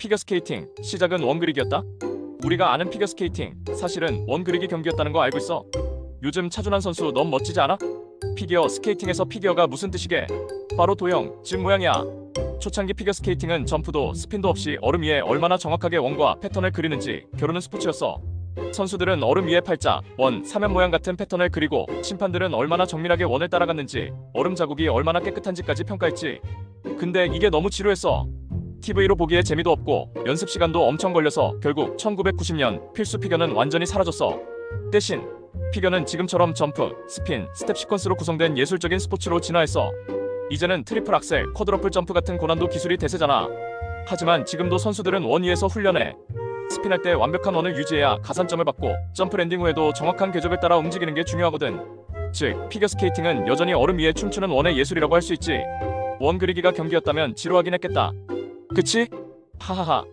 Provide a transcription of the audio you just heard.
피겨스케이팅 시작은 원그리기였다. 우리가 아는 피겨스케이팅 사실은 원그리기 경기였다는 거 알고 있어. 요즘 차준환 선수 너무 멋지지 않아? 피겨 스케이팅에서 피겨가 무슨 뜻이게? 바로 도형, 즉 모양이야. 초창기 피겨 스케이팅은 점프도 스핀도 없이 얼음 위에 얼마나 정확하게 원과 패턴을 그리는지 겨루는 스포츠였어. 선수들은 얼음 위에 팔자, 원, 사면 모양 같은 패턴을 그리고 심판들은 얼마나 정밀하게 원을 따라갔는지 얼음 자국이 얼마나 깨끗한지까지 평가했지. 근데 이게 너무 지루했어. TV로 보기에 재미도 없고 연습 시간도 엄청 걸려서 결국 1990년 필수 피겨는 완전히 사라졌어. 대신 피겨는 지금처럼 점프, 스핀, 스텝 시퀀스로 구성된 예술적인 스포츠로 진화했어. 이제는 트리플 악셀, 쿼드러플 점프 같은 고난도 기술이 대세잖아. 하지만 지금도 선수들은 원 위에서 훈련해. 스핀할 때 완벽한 원을 유지해야 가산점을 받고 점프 랜딩 후에도 정확한 궤적을 따라 움직이는 게 중요하거든. 즉, 피겨 스케이팅은 여전히 얼음 위에 춤추는 원의 예술이라고 할 수 있지. 원 그리기가 경기였다면 지루하긴 했겠다. 그치? 하하하.